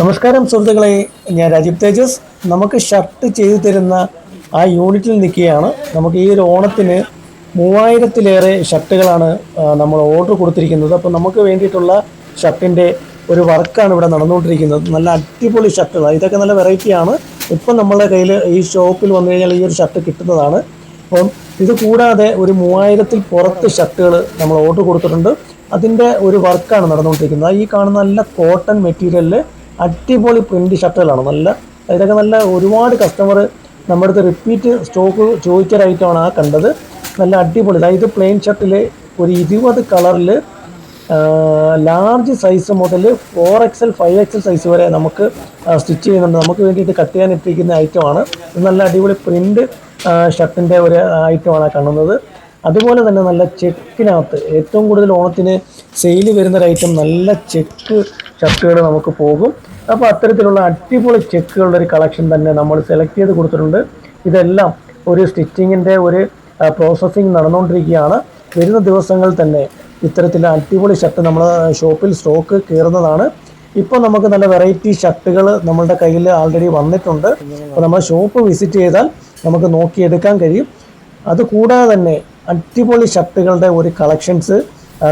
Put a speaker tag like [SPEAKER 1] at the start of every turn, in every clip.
[SPEAKER 1] നമസ്കാരം സുഹൃത്തുക്കളെ ഞാൻ രാജീവ് തേജസ്. നമുക്ക് ഷർട്ട് ചെയ്തു തരുന്ന ആ യൂണിറ്റിൽ നിൽക്കുകയാണ്. നമുക്ക് ഈ ഒരു ഓണത്തിന് മൂവായിരത്തിലേറെ ഷർട്ടുകളാണ് നമ്മൾ ഓർഡർ കൊടുത്തിരിക്കുന്നത്. അപ്പോൾ നമുക്ക് വേണ്ടിയിട്ടുള്ള ഷർട്ടിന്റെ ഒരു വർക്കാണ് ഇവിടെ നടന്നുകൊണ്ടിരിക്കുന്നത്. നല്ല അടിപൊളി ഷർട്ടുകളാണ് ഇതൊക്കെ നല്ല വെറൈറ്റിയാണ് ഇപ്പം നമ്മുടെ കയ്യിൽ ഈ ഷോപ്പിൽ വന്നു കഴിഞ്ഞാൽ ഈ ഒരു ഷർട്ട് കിട്ടുന്നതാണ്. അപ്പം ഇത് കൂടാതെ ഒരു മൂവായിരത്തിൽ പുറത്ത് ഷർട്ടുകൾ നമ്മൾ ഓർഡർ കൊടുത്തിട്ടുണ്ട്. അതിന്റെ ഒരു വർക്കാണ് നടന്നുകൊണ്ടിരിക്കുന്നത്. ഈ കാണുന്ന നല്ല കോട്ടൺ മെറ്റീരിയലിൽ അടിപൊളി പ്രിന്റ് ഷർട്ടുകളാണ്. നല്ല ഇതൊക്കെ നല്ല ഒരുപാട് കസ്റ്റമർ നമ്മുടെ അടുത്ത് റിപ്പീറ്റ് സ്റ്റോക്ക് ചോദിച്ച ഒരു ഐറ്റമാണ് ആ കണ്ടത്. നല്ല അടിപൊളി. അതായത് പ്ലെയിൻ ഷർട്ടിൽ ഒരു ഇരുപത് കളറിൽ ലാർജ് സൈസ് മുതൽ four XL five XL size വരെ നമുക്ക് സ്റ്റിച്ച് ചെയ്യുന്നുണ്ട്. നമുക്ക് വേണ്ടിയിട്ട് കട്ട് ചെയ്യാൻ ഇട്ടിരിക്കുന്ന ഐറ്റമാണ് നല്ല അടിപൊളി പ്രിന്റ് ഷർട്ടിന്റെ ഒരു ഐറ്റമാണ് കാണുന്നത്. അതുപോലെ തന്നെ നല്ല ചെക്കിനകത്ത് ഏറ്റവും കൂടുതൽ ഓണത്തിന് സെയിൽ വരുന്ന ഒരു ഐറ്റം നല്ല ചെക്ക് ഷർട്ടുകൾ നമുക്ക് പോകും. അപ്പോൾ അത്തരത്തിലുള്ള അടിപൊളി ചെക്കുകളുടെ ഒരു കളക്ഷൻ തന്നെ നമ്മൾ സെലക്ട് ചെയ്ത് കൊടുത്തിട്ടുണ്ട്. ഇതെല്ലാം ഒരു സ്റ്റിച്ചിങ്ങിന്റെ ഒരു പ്രോസസ്സിങ് നടന്നുകൊണ്ടിരിക്കുകയാണ്. വരുന്ന ദിവസങ്ങളിൽ തന്നെ ഇത്തരത്തിലുള്ള അടിപൊളി ഷർട്ട് നമ്മൾ ഷോപ്പിൽ സ്റ്റോക്ക് കയറുന്നതാണ്. ഇപ്പോൾ നമുക്ക് നല്ല വെറൈറ്റി ഷർട്ടുകൾ നമ്മളുടെ കയ്യിൽ ആൾറെഡി വന്നിട്ടുണ്ട്. അപ്പോൾ നമ്മൾ ഷോപ്പ് വിസിറ്റ് ചെയ്താൽ നമുക്ക് നോക്കിയെടുക്കാൻ കഴിയും. അതുകൂടാതെ തന്നെ അടിപൊളി ഷർട്ടുകളുടെ ഒരു കളക്ഷൻസ്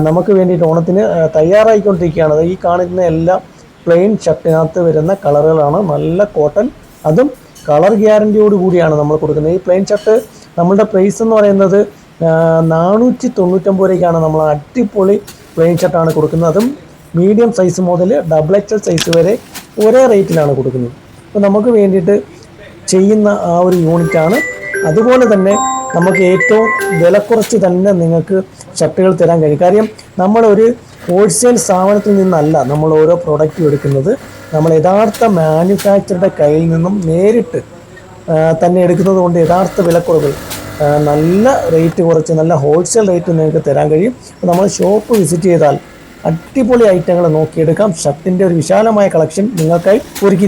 [SPEAKER 1] നമുക്ക് വേണ്ടിയിട്ട് ഓണത്തിന് തയ്യാറായിക്കൊണ്ടിരിക്കുകയാണ്. ഈ കാണുന്ന എല്ലാം പ്ലെയിൻ ഷർട്ടിനകത്ത് വരുന്ന കളറുകളാണ്. നല്ല കോട്ടൺ അതും കളർ ഗ്യാരന്റിയോട് കൂടിയാണ് നമ്മൾ കൊടുക്കുന്നത്. ഈ പ്ലെയിൻ ഷർട്ട് നമ്മളുടെ പ്രൈസ് എന്ന് പറയുന്നത് നാനൂറ്റി തൊണ്ണൂറ്റൊമ്പത് രൂപയ്ക്കാണ് നമ്മൾ അടിപൊളി പ്ലെയിൻ ഷർട്ടാണ് കൊടുക്കുന്നത്. അതും മീഡിയം സൈസ് മുതൽ ഡബിൾ എക്സൽ സൈസ് വരെ ഒരേ റേറ്റിലാണ് കൊടുക്കുന്നത്. അപ്പോൾ നമുക്ക് വേണ്ടിയിട്ട് ചെയ്യുന്ന ആ ഒരു യൂണിറ്റാണ് അതുപോലെ തന്നെ നമുക്ക് ഏറ്റവും വില കുറച്ച് തന്നെ നിങ്ങൾക്ക് ഷർട്ടുകൾ തരാൻ കഴിയും. കാര്യം നമ്മളൊരു ഹോൾസെയിൽ സ്ഥാപനത്തിൽ നിന്നല്ല നമ്മൾ ഓരോ പ്രോഡക്റ്റും എടുക്കുന്നത്. നമ്മൾ യഥാർത്ഥ മാനുഫാക്ചറുടെ കയ്യിൽ നിന്നും നേരിട്ട് തന്നെ എടുക്കുന്നത് കൊണ്ട് യഥാർത്ഥ വിലക്കുറവിൽ ആ, നല്ല റേറ്റ് കുറച്ച് നല്ല ഹോൾസെയിൽ റേറ്റ് നിങ്ങൾക്ക് തരാൻ കഴിയും. നമ്മൾ ഷോപ്പ് വിസിറ്റ് ചെയ്താൽ അടിപൊളി ഐറ്റങ്ങൾ നോക്കിയെടുക്കാം. ഷർട്ടിന്റെ ഒരു വിശാലമായ കളക്ഷൻ നിങ്ങൾക്കായി ഒരുക്കി